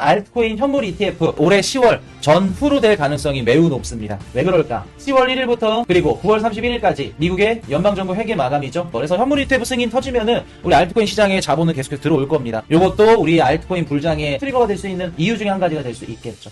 알트코인 현물 ETF 올해 10월 전후로 될 가능성이 매우 높습니다. 왜 그럴까? 10월 1일부터 그리고 9월 31일까지 미국의 연방정부 회계 마감이죠. 그래서 현물 ETF 승인 터지면은 우리 알트코인 시장에 자본은 계속해서 들어올 겁니다. 이것도 우리 알트코인 불장의 트리거가 될 수 있는 이유 중에 한 가지가 될 수 있겠죠.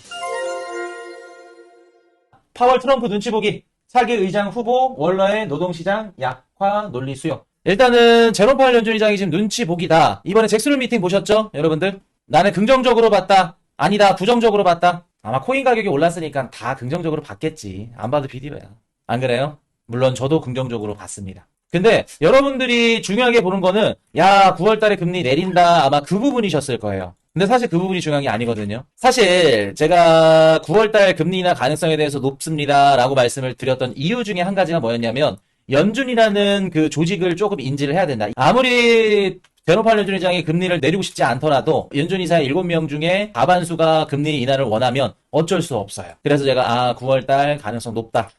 파월 트럼프 눈치 보기 차기 의장 후보 원러의 노동시장 약화 논리 수용 일단은 제롬 파월 연준 의장이 지금 눈치 보기다 이번에 잭스룰 미팅 보셨죠 여러분들 나는 긍정적으로 봤다. 아니다. 부정적으로 봤다. 아마 코인 가격이 올랐으니까 다 긍정적으로 봤겠지. 안 봐도 비디오야. 안 그래요? 물론 저도 긍정적으로 봤습니다. 근데 여러분들이 중요하게 보는 거는 야 9월달에 금리 내린다. 아마 그 부분이셨을 거예요. 근데 사실 그 부분이 중요한 게 아니거든요. 사실 제가 9월달 금리 인하 가능성에 대해서 높습니다라고 말씀을 드렸던 이유 중에 한 가지가 뭐였냐면 연준이라는 그 조직을 조금 인지를 해야 된다. 아무리 제로팔 연준 의장이 금리를 내리고 싶지 않더라도 연준 이사 7명 중에 과반수가 금리 인하를 원하면 어쩔 수 없어요. 그래서 제가 아 9월달 가능성 높다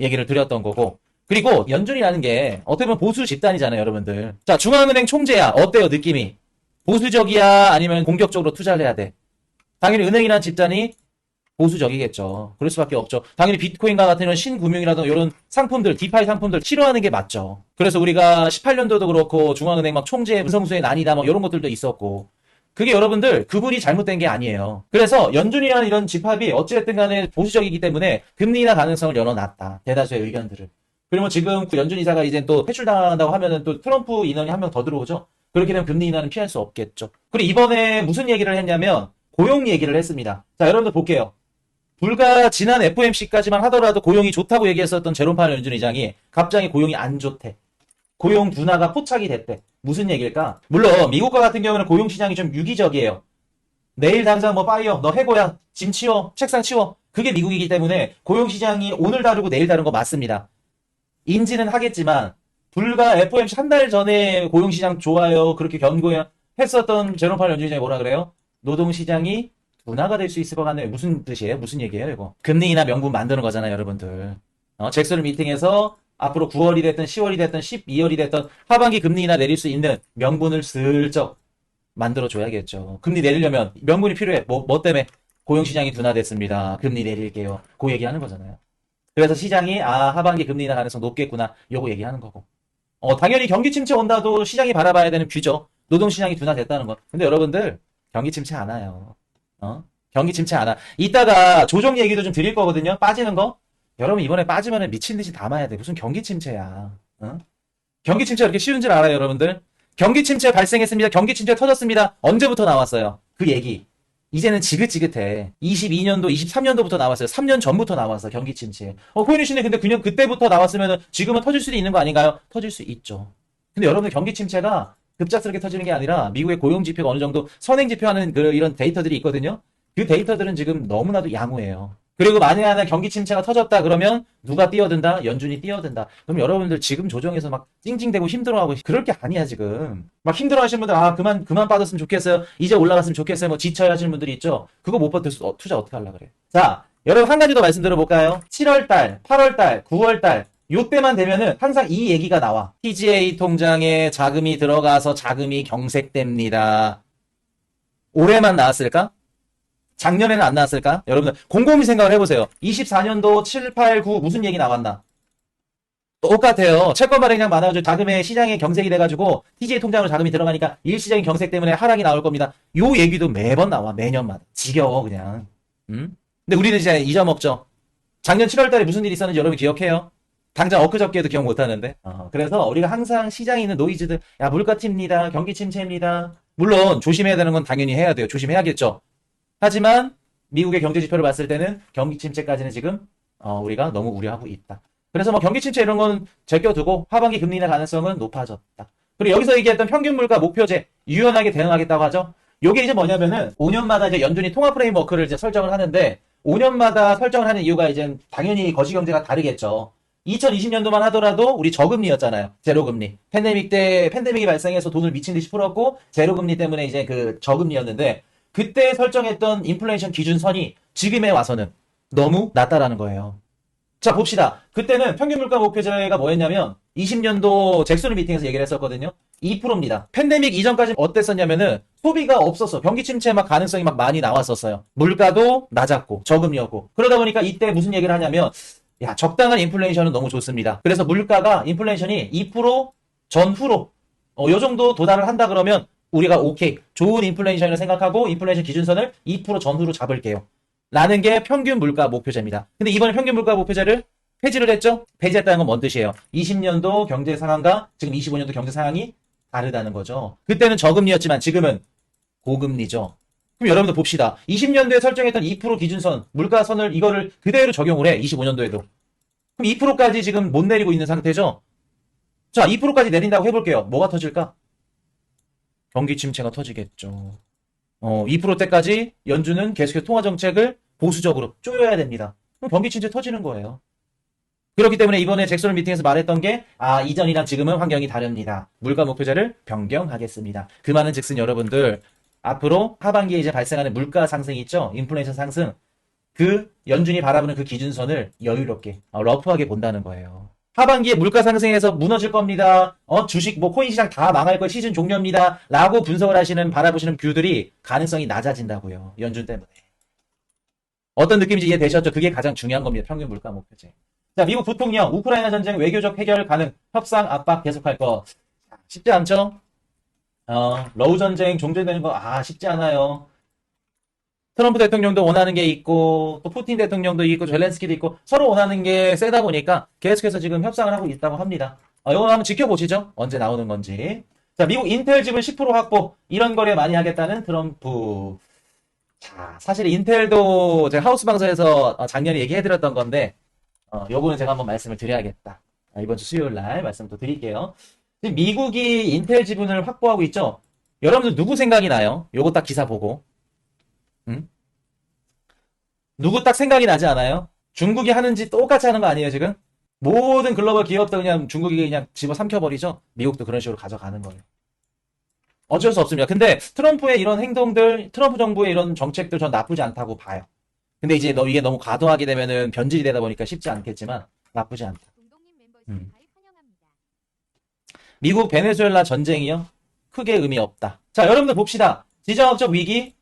얘기를 드렸던 거고 그리고 연준이라는 게 어떻게 보면 보수 집단이잖아요, 여러분들. 자, 중앙은행 총재야. 어때요, 느낌이? 보수적이야? 아니면 공격적으로 투자를 해야 돼? 당연히 은행이라는 집단이 보수적이겠죠. 그럴 수밖에 없죠. 당연히 비트코인과 같은 이런 신금융이라든가 이런 상품들, 디파이 상품들 싫어하는 게 맞죠. 그래서 우리가 18년도도 그렇고 중앙은행 막 총재 무성수의 난이다 뭐 이런 것들도 있었고 그게 여러분들 그분이 잘못된 게 아니에요. 그래서 연준이라는 이런 집합이 어찌됐든 간에 보수적이기 때문에 금리 인하 가능성을 열어놨다. 대다수의 의견들을. 그리고 지금 그 연준 이사가 이제 또 퇴출당한다고 하면은 또 트럼프 인원이 한 명 더 들어오죠. 그렇게 되면 금리 인하는 피할 수 없겠죠. 그리고 이번에 무슨 얘기를 했냐면 고용 얘기를 했습니다. 자, 여러분들 볼게요. 불과 지난 FOMC까지만 하더라도 고용이 좋다고 얘기했었던 제롬 파월 연준 의장이 갑자기 고용이 안 좋대. 고용 둔화가 포착이 됐대. 무슨 얘기일까? 물론 미국과 같은 경우는 고용 시장이 좀 유기적이에요. 내일 당장 뭐 파이어, 너 해고야, 짐 치워, 책상 치워. 그게 미국이기 때문에 고용 시장이 오늘 다르고 내일 다른 거 맞습니다. 인지는 하겠지만 불과 FOMC 한 달 전에 고용 시장 좋아요 그렇게 견고해 했었던 제롬 파월 연준 의장이 뭐라 그래요? 노동 시장이 둔화가 될 수 있을 것 같네요. 무슨 뜻이에요? 무슨 얘기예요, 이거? 금리 인하 명분 만드는 거잖아요, 여러분들. 어, 잭슨 미팅에서 앞으로 9월이 됐든 10월이 됐든 12월이 됐든 하반기 금리 인하 내릴 수 있는 명분을 슬쩍 만들어 줘야겠죠. 금리 내리려면 명분이 필요해. 뭐, 뭐 때문에? 고용시장이 둔화됐습니다. 금리 내릴게요. 그 얘기하는 거잖아요. 그래서 시장이 아 하반기 금리 인하 가능성 높겠구나. 요거 얘기하는 거고. 어 당연히 경기 침체 온다도 시장이 바라봐야 되는 뷰죠. 노동시장이 둔화됐다는 거. 근데 여러분들 경기 침체 안 와요. 어? 경기 침체 안 와. 이따가 조정 얘기도 좀 드릴 거거든요. 빠지는 거. 여러분 이번에 빠지면 미친 듯이 담아야 돼. 무슨 경기 침체야. 어? 경기 침체 이렇게 쉬운 줄 알아요, 여러분들? 경기 침체 발생했습니다. 경기 침체 터졌습니다. 언제부터 나왔어요? 그 얘기. 이제는 지긋지긋해. 22년도, 23년도부터 나왔어요. 3년 전부터 나왔어, 경기 침체. 어, 코인이 씨네 근데 그냥 그때부터 나왔으면 지금은 터질 수도 있는 거 아닌가요? 터질 수 있죠. 근데 여러분들 경기 침체가 급작스럽게 터지는 게 아니라 미국의 고용 지표가 어느 정도 선행 지표하는 그 이런 데이터들이 있거든요. 그 데이터들은 지금 너무나도 양호해요. 그리고 만에 하나 경기 침체가 터졌다 그러면 누가 뛰어든다? 연준이 뛰어든다. 그럼 여러분들 지금 조정에서 막 찡찡대고 힘들어하고 그럴 게 아니야 지금. 막 힘들어하시는 분들 아 그만 그만 빠졌으면 좋겠어요. 이제 올라갔으면 좋겠어요. 뭐 지쳐야 하시는 분들이 있죠. 그거 못 버텨서 어, 투자 어떻게 하려 그래? 자 여러분 한 가지 더 말씀드려 볼까요? 7월달, 8월달, 9월달 요때만 되면은 항상 이 얘기가 나와. TGA 통장에 자금이 들어가서 자금이 경색됩니다. 올해만 나왔을까? 작년에는 안 나왔을까? 여러분들 곰곰이 생각을 해보세요. 24년도 7, 8, 9 무슨 얘기 나왔나? 똑같아요. 채권 발행량 많아가지고 자금의 시장에 경색이 돼가지고 TGA 통장으로 자금이 들어가니까 일시적인 경색 때문에 하락이 나올 겁니다. 요 얘기도 매번 나와 매년마다 지겨워 그냥. 음? 근데 우리는 이제 잊어먹죠. 작년 7월달에 무슨 일이 있었는지 여러분 기억해요? 당장 엊그저께도 기억 못하는데. 어, 그래서 우리가 항상 시장에 있는 노이즈들, 야 물가 튑니다, 경기 침체입니다. 물론 조심해야 되는 건 당연히 해야 돼요. 조심해야겠죠. 하지만 미국의 경제 지표를 봤을 때는 경기 침체까지는 지금 어, 우리가 너무 우려하고 있다. 그래서 뭐 경기 침체 이런 건 제껴두고 하반기 금리 인하 가능성은 높아졌다. 그리고 여기서 얘기했던 평균 물가 목표제 유연하게 대응하겠다고 하죠. 요게 이제 뭐냐면은 5년마다 이제 연준이 통화 프레임워크를 이제 설정을 하는데 5년마다 설정을 하는 이유가 이제 당연히 거시 경제가 다르겠죠. 2020년도만 하더라도 우리 저금리였잖아요. 제로금리. 팬데믹 때 팬데믹이 발생해서 돈을 미친 듯이 풀었고 제로금리 때문에 이제 그 저금리였는데 그때 설정했던 인플레이션 기준선이 지금에 와서는 너무 낮다라는 거예요. 자, 봅시다. 그때는 평균 물가 목표제가 뭐였냐면 20년도 잭소르 미팅에서 얘기를 했었거든요. 2%입니다. 팬데믹 이전까지 어땠었냐면은 소비가 없었어. 경기 침체 막 가능성이 막 많이 나왔었어요. 물가도 낮았고 저금리였고. 그러다 보니까 이때 무슨 얘기를 하냐면 야, 적당한 인플레이션은 너무 좋습니다. 그래서 물가가 인플레이션이 2% 전후로 어, 요 정도 도달을 한다 그러면 우리가 오케이. 좋은 인플레이션을 생각하고 인플레이션 기준선을 2% 전후로 잡을게요. 라는 게 평균 물가 목표제입니다. 근데 이번에 평균 물가 목표제를 폐지를 했죠? 폐지했다는 건 뭔 뜻이에요? 20년도 경제 상황과 지금 25년도 경제 상황이 다르다는 거죠. 그때는 저금리였지만 지금은 고금리죠. 그럼 여러분들 봅시다. 20년도에 설정했던 2% 기준선, 물가선을 이거를 그대로 적용을 해. 25년도에도. 그럼 2%까지 지금 못 내리고 있는 상태죠? 자, 2%까지 내린다고 해볼게요. 뭐가 터질까? 경기 침체가 터지겠죠. 어, 2%대까지 연준은 계속해서 통화 정책을 보수적으로 쪼여야 됩니다. 그럼 경기 침체 터지는 거예요. 그렇기 때문에 이번에 잭소르 미팅에서 말했던 게, 아, 이전이랑 지금은 환경이 다릅니다. 물가 목표제를 변경하겠습니다. 그 말은 즉슨 여러분들, 앞으로 하반기에 이제 발생하는 물가 상승이 있죠? 인플레이션 상승. 그 연준이 바라보는 그 기준선을 여유롭게, 어, 러프하게 본다는 거예요. 하반기에 물가 상승해서 무너질 겁니다. 어, 주식, 뭐, 코인 시장 다 망할 거 시즌 종료입니다. 라고 분석을 하시는, 바라보시는 뷰들이 가능성이 낮아진다고요. 연준 때문에. 어떤 느낌인지 이해되셨죠? 그게 가장 중요한 겁니다. 평균 물가 목표제. 자, 미국 부통령, 우크라이나 전쟁 외교적 해결 가능, 협상 압박 계속할 거. 쉽지 않죠? 어, 러우 전쟁 종전되는 거, 아, 쉽지 않아요. 트럼프 대통령도 원하는 게 있고, 또 푸틴 대통령도 있고, 젤렌스키도 있고, 서로 원하는 게 세다 보니까 계속해서 지금 협상을 하고 있다고 합니다. 어, 이거 한번 지켜보시죠. 언제 나오는 건지. 자, 미국 인텔 지분 10% 확보, 이런 거래 많이 하겠다는 트럼프. 자, 사실 인텔도 제가 하우스 방송에서 어, 작년에 얘기해드렸던 건데, 어, 요거는 제가 한번 말씀을 드려야겠다. 아, 이번 주 수요일 날 말씀 또 드릴게요. 미국이 인텔 지분을 확보하고 있죠? 여러분들 누구 생각이 나요? 요거 딱 기사 보고. 응? 누구 딱 생각이 나지 않아요? 중국이 하는지 똑같이 하는 거 아니에요, 지금? 모든 글로벌 기업도 그냥 중국이 그냥 집어 삼켜버리죠? 미국도 그런 식으로 가져가는 거예요. 어쩔 수 없습니다. 근데 트럼프의 이런 행동들, 트럼프 정부의 이런 정책들 전 나쁘지 않다고 봐요. 근데 이제 너 이게 너무 과도하게 되면은 변질이 되다 보니까 쉽지 않겠지만 나쁘지 않다. 음. 미국 베네수엘라 전쟁이요? 크게 의미 없다. 자, 여러분들 봅시다. 지정학적 위기?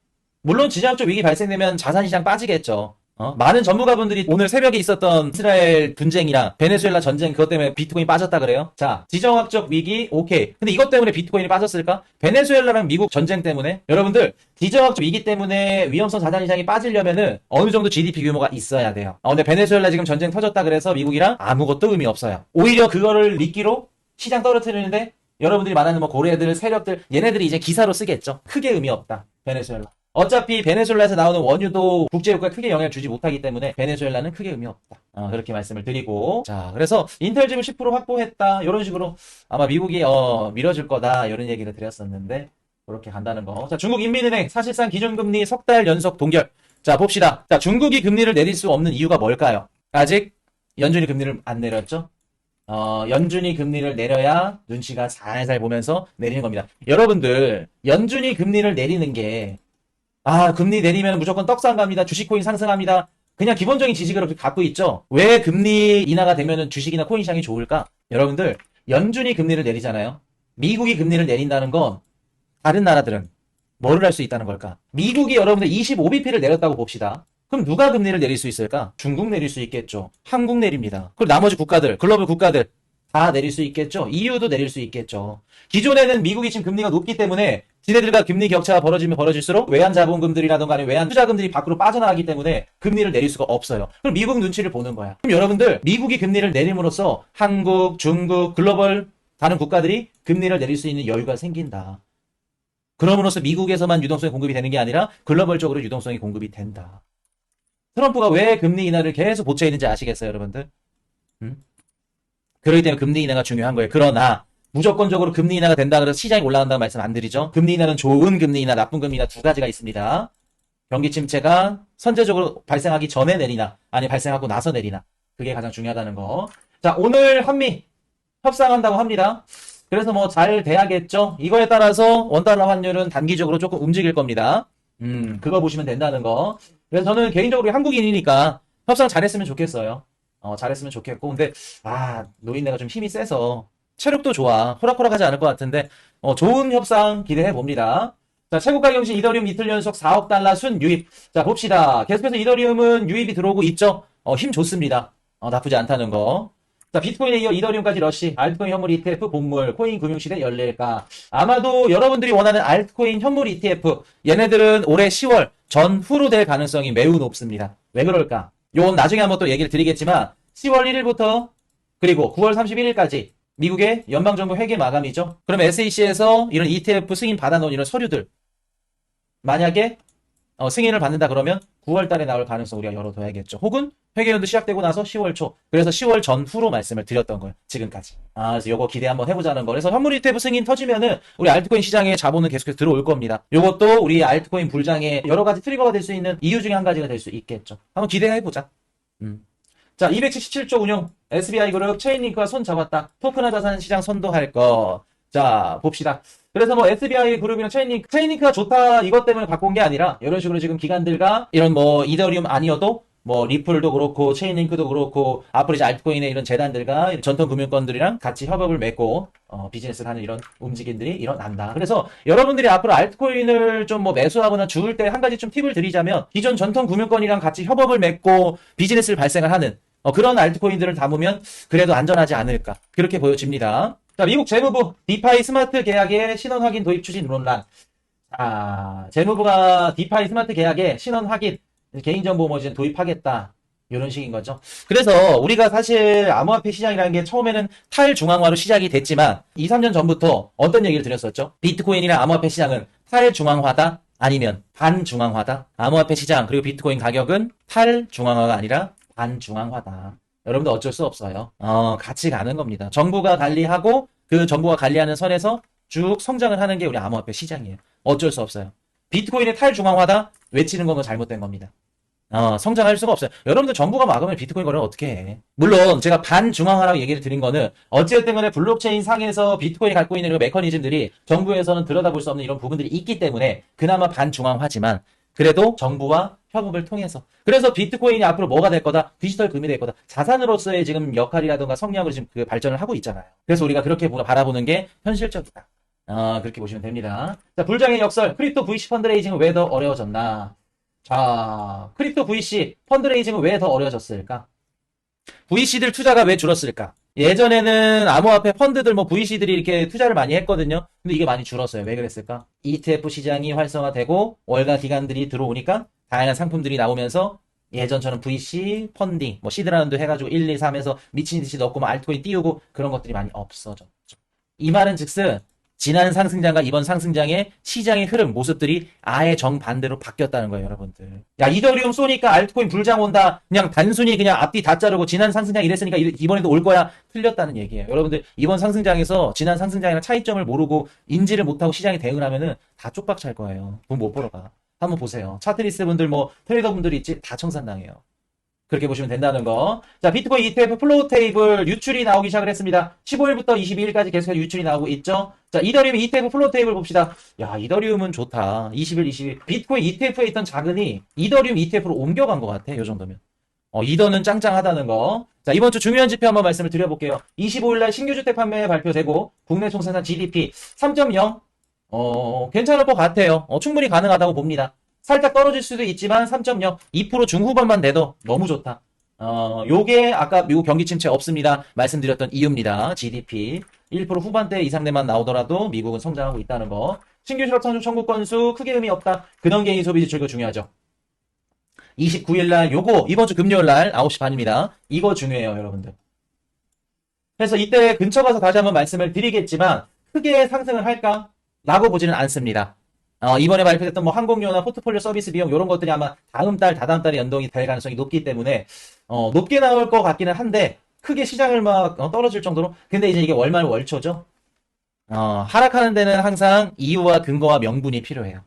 물론 지정학적 위기 발생되면 자산시장 빠지겠죠. 어? 많은 전문가분들이 오늘 새벽에 있었던 이스라엘 분쟁이랑 베네수엘라 전쟁 그것 때문에 비트코인 빠졌다 그래요? 자, 지정학적 위기, 오케이. 근데 이것 때문에 비트코인이 빠졌을까? 베네수엘라랑 미국 전쟁 때문에? 여러분들, 지정학적 위기 때문에 위험성 자산 시장이 빠지려면은 어느 정도 GDP 규모가 있어야 돼요. 어, 근데 베네수엘라 지금 전쟁 터졌다 그래서 미국이랑 아무것도 의미 없어요. 오히려 그거를 미끼로 시장 떨어뜨리는데 여러분들이 말하는 뭐 고래들, 세력들, 얘네들이 이제 기사로 쓰겠죠. 크게 의미 없다. 베네수엘라. 어차피 베네수엘라에서 나오는 원유도 국제유가에 크게 영향을 주지 못하기 때문에 베네수엘라는 크게 의미 없다. 어, 그렇게 말씀을 드리고. 자, 그래서 인텔 지분 10% 확보했다. 이런 식으로 아마 미국이 어, 밀어줄 거다. 이런 얘기를 드렸었는데 그렇게 간다는 거. 자, 중국 인민은행 사실상 기준금리 석 달 연속 동결. 자, 봅시다. 자, 중국이 금리를 내릴 수 없는 이유가 뭘까요? 아직 연준이 금리를 안 내렸죠? 어, 연준이 금리를 내려야 눈치가 살살 보면서 내리는 겁니다. 여러분들, 연준이 금리를 내리는 게, 아, 금리 내리면 무조건 떡상 갑니다. 주식 코인 상승합니다. 그냥 기본적인 지식을 갖고 있죠. 왜 금리 인하가 되면은 주식이나 코인 시장이 좋을까? 여러분들, 연준이 금리를 내리잖아요. 미국이 금리를 내린다는 건 다른 나라들은 뭐를 할 수 있다는 걸까? 미국이 여러분들 25bp를 내렸다고 봅시다. 그럼 누가 금리를 내릴 수 있을까? 중국 내릴 수 있겠죠. 한국 내립니다. 그리고 나머지 국가들, 글로벌 국가들 다 내릴 수 있겠죠. EU도 내릴 수 있겠죠. 기존에는 미국이 지금 금리가 높기 때문에 지네들과 금리 격차가 벌어지면 벌어질수록 외환 자본금들이라던가 외환 투자금들이 밖으로 빠져나가기 때문에 금리를 내릴 수가 없어요. 그럼 미국 눈치를 보는 거야. 그럼 여러분들 미국이 금리를 내림으로써 한국, 중국, 글로벌 다른 국가들이 금리를 내릴 수 있는 여유가 생긴다. 그럼으로써 미국에서만 유동성이 공급이 되는 게 아니라 글로벌적으로 유동성이 공급이 된다. 트럼프가 왜 금리 인하를 계속 보채 있는지 아시겠어요, 여러분들? 음? 그렇기 때문에 금리 인하가 중요한 거예요. 그러나 무조건적으로 금리 인하가 된다 그래서 시장이 올라간다는 말씀 안 드리죠. 금리 인하는 좋은 금리 인하, 나쁜 금리 인하 두 가지가 있습니다. 경기 침체가 선제적으로 발생하기 전에 내리나, 아니 발생하고 나서 내리나. 그게 가장 중요하다는 거. 자, 오늘 한미 협상한다고 합니다. 그래서 뭐 잘 돼야겠죠. 이거에 따라서 원달러 환율은 단기적으로 조금 움직일 겁니다. 음, 그거 보시면 된다는 거. 그래서 저는 개인적으로 한국인이니까 협상 잘했으면 좋겠어요. 어, 잘했으면 좋겠고. 근데, 아, 노인네가 좀 힘이 세서, 체력도 좋아. 호락호락하지 않을 것 같은데, 어, 좋은 협상 기대해 봅니다. 자, 최고가 경신 이더리움 이틀 연속 4억 달러 순 유입. 자, 봅시다. 계속해서 이더리움은 유입이 들어오고 있죠? 어, 힘 좋습니다. 어, 나쁘지 않다는 거. 자, 비트코인에 이어 이더리움까지 러시, 알트코인 현물 ETF 본물, 코인 금융시대 열릴까? 아마도 여러분들이 원하는 알트코인 현물 ETF, 얘네들은 올해 10월 전후로 될 가능성이 매우 높습니다. 왜 그럴까? 요건 나중에 한번 또 얘기를 드리겠지만, 10월 1일부터 그리고 9월 31일까지 미국의 연방정부 회계 마감이죠. 그럼 SEC에서 이런 ETF 승인 받아놓은 이런 서류들, 만약에 어, 승인을 받는다 그러면 9월 달에 나올 가능성 우리가 열어둬야겠죠. 혹은 회계연도 시작되고 나서 10월 초. 그래서 10월 전후로 말씀을 드렸던 거예요. 지금까지. 아, 그래서 요거 기대 한번 해보자는 거. 그래서 현물 ETF 승인 터지면은 우리 알트코인 시장에 자본은 계속해서 들어올 겁니다. 요것도 우리 알트코인 불장의 여러 가지 트리거가 될 수 있는 이유 중에 한 가지가 될 수 있겠죠. 한번 기대해보자. 음. 자, 277조 운용. SBI 그룹 체인링크와 손 잡았다. 토큰화 자산 시장 선도할 거. 자, 봅시다. 그래서 뭐 SBI 그룹이랑 체인링크, 체인링크가 좋다 이것 때문에 갖고 온 게 아니라 이런 식으로 지금 기관들과 이런 뭐 이더리움 아니어도 뭐 리플도 그렇고 체인링크도 그렇고 앞으로 이제 알트코인의 이런 재단들과 전통 금융권들이랑 같이 협업을 맺고 어, 비즈니스를 하는 이런 움직임들이 일어난다. 그래서 여러분들이 앞으로 알트코인을 좀 뭐 매수하거나 주울 때 한 가지 좀 팁을 드리자면 기존 전통 금융권이랑 같이 협업을 맺고 비즈니스를 발생을 하는 어, 그런 알트코인들을 담으면 그래도 안전하지 않을까 그렇게 보여집니다. 자, 미국 재무부 디파이 스마트 계약의 신원 확인 도입 추진 논란. 아, 재무부가 디파이 스마트 계약에 신원 확인 개인정보 뭐 이제 도입하겠다. 이런 식인 거죠. 그래서 우리가 사실 암호화폐 시장이라는 게 처음에는 탈중앙화로 시작이 됐지만 2, 3년 전부터 어떤 얘기를 드렸었죠? 비트코인이나 암호화폐 시장은 탈중앙화다 아니면 반중앙화다. 암호화폐 시장 그리고 비트코인 가격은 탈중앙화가 아니라 반중앙화다. 여러분들 어쩔 수 없어요. 어, 같이 가는 겁니다. 정부가 관리하고 그 정부가 관리하는 선에서 쭉 성장을 하는 게 우리 암호화폐 시장이에요. 어쩔 수 없어요. 비트코인의 탈중앙화다 외치는 건 잘못된 겁니다. 어, 성장할 수가 없어요. 여러분들 정부가 막으면 비트코인 거래를 어떻게 해? 물론 제가 반중앙화라고 얘기를 드린 거는 어찌됐든 간에 블록체인 상에서 비트코인이 갖고 있는 이런 메커니즘들이 정부에서는 들여다볼 수 없는 이런 부분들이 있기 때문에 그나마 반중앙화지만 그래도 정부와 협업을 통해서. 그래서 비트코인이 앞으로 뭐가 될 거다? 디지털 금이 될 거다. 자산으로서의 지금 역할이라든가 성향을 지금 그 발전을 하고 있잖아요. 그래서 우리가 그렇게 보- 바라보는 게 현실적이다. 아 그렇게 보시면 됩니다. 자 불장의 역설. 크립토 VC 펀드레이징은 왜 더 어려워졌나? 자 크립토 VC 펀드레이징은 왜 더 어려워졌을까? VC들 투자가 왜 줄었을까? 예전에는 암호화폐 펀드들 뭐 VC들이 이렇게 투자를 많이 했거든요. 근데 이게 많이 줄었어요. 왜 그랬을까? ETF 시장이 활성화되고 월가 기관들이 들어오니까 다양한 상품들이 나오면서 예전처럼 VC 펀딩, 뭐 시드라운드 해가지고 1, 2, 3에서 미친 듯이 넣고 뭐 알트코인 띄우고 그런 것들이 많이 없어졌죠. 이 말은 즉슨 지난 상승장과 이번 상승장의 시장의 흐름, 모습들이 아예 정반대로 바뀌었다는 거예요, 여러분들. 야, 이더리움 쏘니까 알트코인 불장 온다. 그냥 단순히 그냥 앞뒤 다 자르고 지난 상승장 이랬으니까 이- 이번에도 올 거야. 틀렸다는 얘기예요. 여러분들, 이번 상승장에서 지난 상승장이랑 차이점을 모르고 인지를 못하고 시장에 대응을 하면은 다 쪽박 찰 거예요. 돈 못 벌어 가. 한번 보세요. 차트리스 분들 뭐 트레이더 분들 있지? 다 청산당해요. 그렇게 보시면 된다는 거. 자, 비트코인 ETF 플로우 테이블 유출이 나오기 시작을 했습니다. 15일부터 22일까지 계속해서 유출이 나오고 있죠. 자, 이더리움 ETF 플로우 테이블 봅시다. 야, 이더리움은 좋다. 20일, 22일. 비트코인 ETF에 있던 자금이 이더리움 ETF로 옮겨간 것 같아. 요 정도면. 어, 이더는 짱짱하다는 거. 자, 이번 주 중요한 지표 한번 말씀을 드려볼게요. 25일날 신규 주택 판매 발표되고, 국내 총생산 GDP 3.0, 어, 괜찮을 것 같아요. 어, 충분히 가능하다고 봅니다. 살짝 떨어질 수도 있지만 3.0, 2% 중후반만 돼도 너무 좋다. 어, 요게 아까 미국 경기 침체 없습니다. 말씀드렸던 이유입니다. GDP 1% 후반대 이상대만 나오더라도 미국은 성장하고 있다는 거. 신규 실업 창출 청구 건수 크게 의미 없다. 근원 개인 소비 지출도 중요하죠. 29일 날 요거 이번 주 금요일 날 9시 반입니다. 이거 중요해요, 여러분들. 그래서 이때 근처 가서 다시 한번 말씀을 드리겠지만 크게 상승을 할까? 라고 보지는 않습니다. 어, 이번에 발표됐던 뭐 항공료나 포트폴리오 서비스 비용 이런 것들이 아마 다음 달, 다다음 달에 연동이 될 가능성이 높기 때문에 어, 높게 나올 것 같기는 한데 크게 시장을 막 어, 떨어질 정도로 근데 이제 이게 월말 월초죠. 어, 하락하는 데는 항상 이유와 근거와 명분이 필요해요.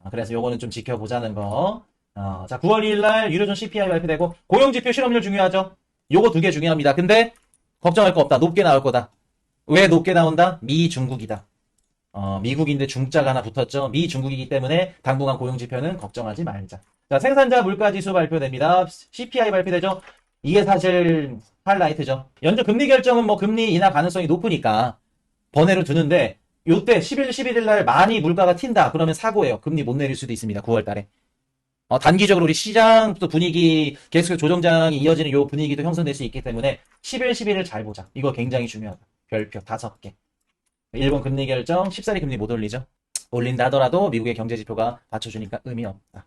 어, 그래서 요거는 좀 지켜보자는 거. 어, 자, 9월 2일 날 유로존 CPI 발표되고 고용 지표 실업률 중요하죠. 요거 두 개 중요합니다. 근데 걱정할 거 없다. 높게 나올 거다. 왜 높게 나온다? 미 중국이다. 어, 미국인데 중자가 하나 붙었죠. 미 중국이기 때문에 당분간 고용 지표는 걱정하지 말자. 자, 생산자 물가 지수 발표됩니다. CPI 발표되죠. 이게 사실 하이라이트죠. 연준 금리 결정은 뭐 금리 인하 가능성이 높으니까 번외로 두는데 요때 10일, 11일 날 많이 물가가 튄다. 그러면 사고예요. 금리 못 내릴 수도 있습니다. 9월 달에. 어, 단기적으로 우리 시장 또 분위기 계속 조정장이 이어지는 요 분위기도 형성될 수 있기 때문에 10일, 11일 잘 보자. 이거 굉장히 중요하다. 별표 다섯 개. 일본 금리 결정, 14일 금리 못 올리죠. 올린다 하더라도 미국의 경제 지표가 받쳐주니까 의미 없다.